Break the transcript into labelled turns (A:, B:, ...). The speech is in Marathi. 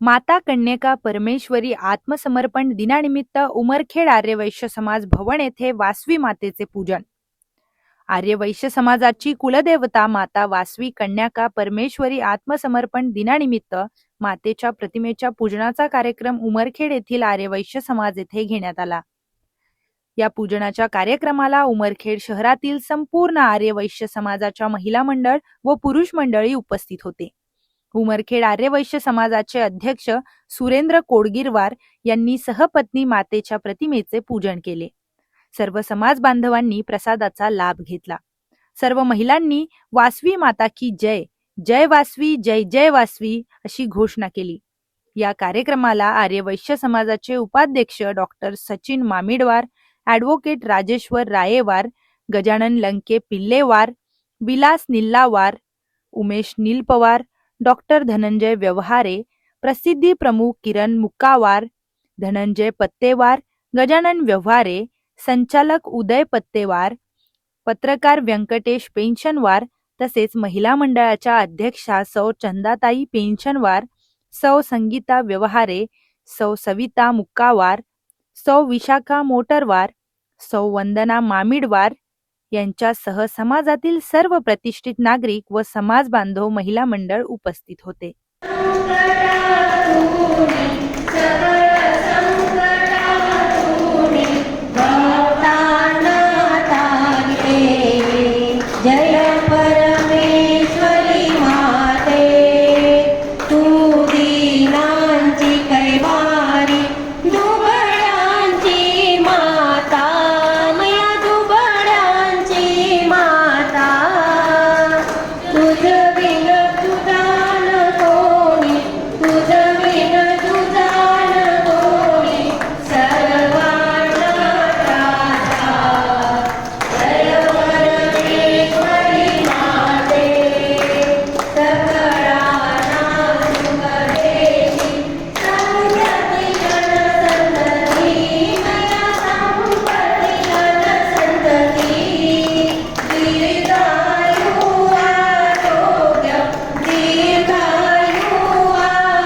A: माता कन्यका परमेश्वरी आत्मसमर्पण दिनानिमित्त उमरखेड आर्यवैश्य समाज भवन येथे वासवी मातेचे पूजन. आर्यवैश्य समाजाची कुलदेवता माता वासवी कन्याका परमेश्वरी आत्मसमर्पण दिनानिमित्त मातेच्या प्रतिमेच्या पूजनाचा कार्यक्रम उमरखेड येथील आर्यवैश्य समाज येथे घेण्यात आला. या पूजनाच्या कार्यक्रमाला उमरखेड शहरातील संपूर्ण आर्यवैश्य समाजाच्या महिला मंडळ व पुरुष मंडळी उपस्थित होते. उमरखेड आर्यवैश्य समाजाचे अध्यक्ष सुरेंद्र कोडगिरवार यांनी सहपत्नी मातेच्या प्रतिमेचे पूजन केले. सर्व समाज बांधवांनी प्रसादाचा लाभ घेतला. सर्व महिलांनी वासवी माता की जय जय वासवी जय जय वासवी अशी घोषणा केली. या कार्यक्रमाला आर्यवैश्य समाजाचे उपाध्यक्ष doctor Sachin Mamidwar advocate Rajeshwar Rayewar Gajanan Lanke Pillewar Vilas Nillawar Umesh Neelpawar doctor Dhananjay Vyavahare प्रसिद्धी प्रमुख किरण मुक्कावार धनंजय पत्तेवार गजानन व्यवहारे संचालक उदय पत्तेवार पत्रकार व्यंकटेश पेन्शनवार तसेच महिला मंडळाच्या अध्यक्षा सौ चंदाताई पेन्शनवार सौ संगीता व्यवहारे सौ सविता मुक्कावार सौ विशाखा मोटरवार सौ वंदना मामिडवार यांच्यासह समाजातील सर्व प्रतिष्ठित नागरिक व समाज बांधव महिला मंडळ उपस्थित होते.